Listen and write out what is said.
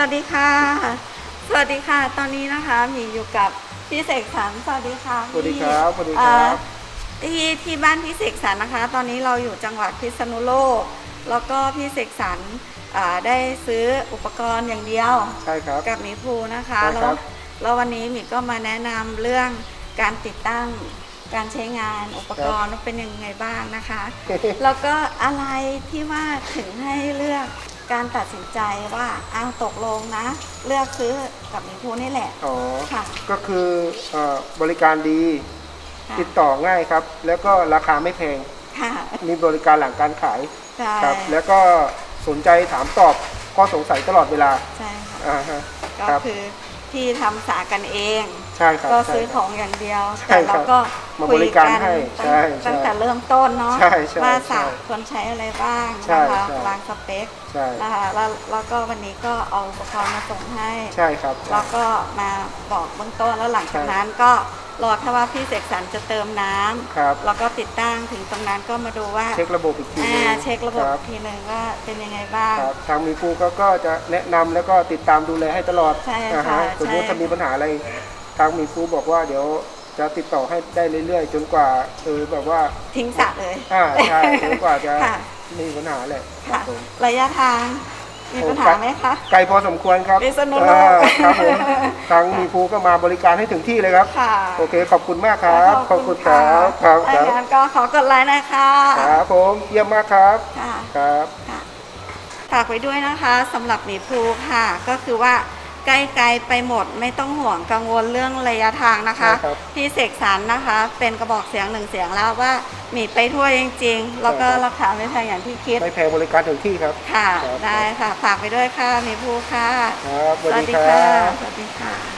วัสดีค่ะ สวัสดีค่ะ ตอนนี้นะคะหมีอยู่กับพี่เสกสรรสวัสดีค่ะสวัสดีครับสวัสดีอ่าครับที่ที่บ้านพี่เสกสรรนะคะ ตอนนี้เราอยู่จังหวัดพิษณุโลก แล้วก็พี่เสกสรรอ่าได้ซื้ออุปกรณ์อย่างเดียวใช่ครับกับหมีภูนะคะใช่แล้ครัวบแล้ววันนี้หมีก็มาแนะนำเรื่องการติดตั้งการใช้งานอุปกรณ์ว่าเป็นยังไงบ้างนะคะ แล้วก็อะไรที่ว่าถึงให้เลือก การตัดสินใจว่าอ้าวตกลงนะ เลือกซื้อกับหมีภูนี่แหละ อ๋อ ค่ะ ก็คือเอ่อบริการดีค่ะติดต่อง่ายครับ แล้วก็ราคาไม่แพง ค่ะมีบริการหลังการขาย ใช่ครับ แล้วก็สนใจถามตอบข้อสงสัยตลอดเวลาใช่ค่ะ อ่าฮะ ก็ครับ คือที่ทำสากันเอง ใช่ครับก็ใช่ซื้อคขรับองอย่างเดียวใช่แต่เราก็มาคุบยริการกันให้ตั้งใช่ใช่ตั้งแต่เริ่มต้นเนาะใช่ใช่ว่าใช่สากควรใช้อะไรบ้างใช่นะคะใช่ วางสเปคใช่นะคะแล้วแล้วก็วันนี้ก็เอาอุปกรณ์มาส่งให้ ใช่ครับใช่ แล้วก็มาบอกเบื้องต้นแล้วหลังจากนั้นก็รอแค่ว่าพี่เสกสรรจะเติมน้ำครับ แล้วก็ติดตั้งถึงตรงนั้นก็มาดูว่าเช็คระบบอีกทีหนึอ่างเช็คระบบคอีกทีหนึ่งว่าเป็นยังไงบ้าง ครับทางมีครูก็ก็จะแนะนำแล้วก็ติดตามดูแลให้ตลอดใช่อ่าค่ะฮะสมมติใช่ถ้ามีปัญหาอะไร ทางมีครูบอกว่าเดี๋ยวจะติดต่อให้ได้เรื่อยๆ จนกว่าเออแบบว่าทิ้งสระเลยอ่าใช่จนกว่าจะค่ะไม่มีปัญหาแหละครัค่ะบผมระยะทางมีปัญหาไหมคะ ไกลพอสมควรครับพิษณุโลก อ่าครับผมทางมีครูก็มาบริการให้ถึงที่เลยครับ ค่ะโอเค ขอบคุณมากครับ ขอบคุณครับครับคถ้ารับงั้นก็ขอกดไลค์นะคะครับผมเยี่ยมมากครับ ค่ะ ครับ ค่ะฝากไว้ด้วยนะคะสำหรับหมีภูค่ะ ก็คือว่า ใกล้ๆไปหมดไม่ต้องห่วงกังวลเรื่องระยะทางนะคะใช่ครับพี่เสกสรรนะคะ เป็นกระบอกเสียงหนึ่งเสียงแล้วว่าหมีไปทั่วจริง ๆ แล้วก็ใช่ครับ ราคาไม่แพงอย่างที่คิดไม่แพงบริการถึงที่ครับ ค่ะ ครับ ได้ค่ะ ฝากไปด้วยค่ะหมีภูค่ะ ครับสวัสดีครัค่ะบสวัสดีค่ะ